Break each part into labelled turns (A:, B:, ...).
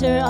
A: treasure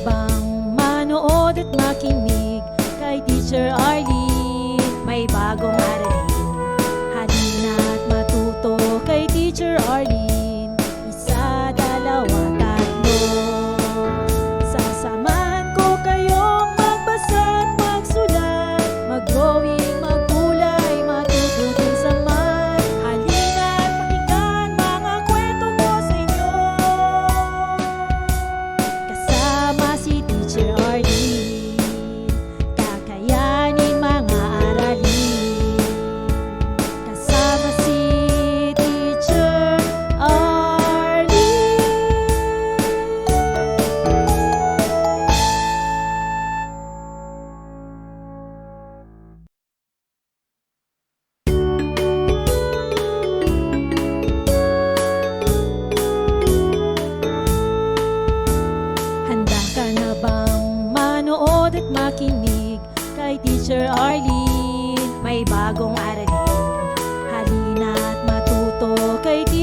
A: ka manood at makinig kay Teacher Arlene? May bagong araw.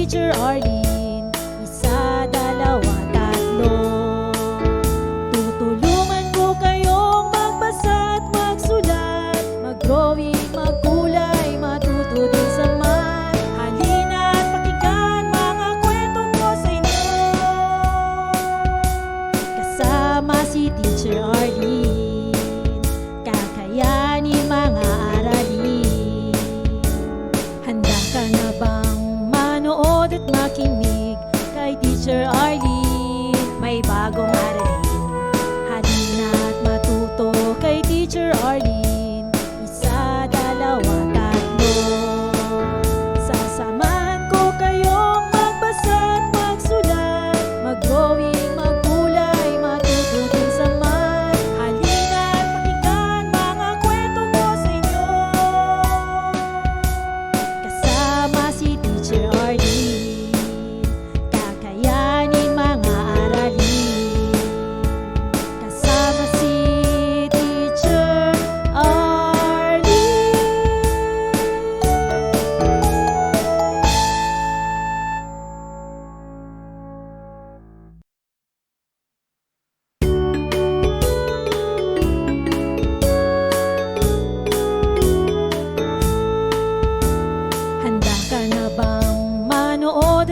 A: Teacher Arlene.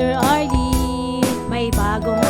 A: Teacher Arlene May bagong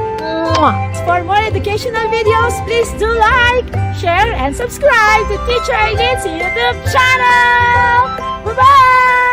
A: For more educational videos, please do like, share, and subscribe to Teacher Eileen's YouTube channel! Bye-bye!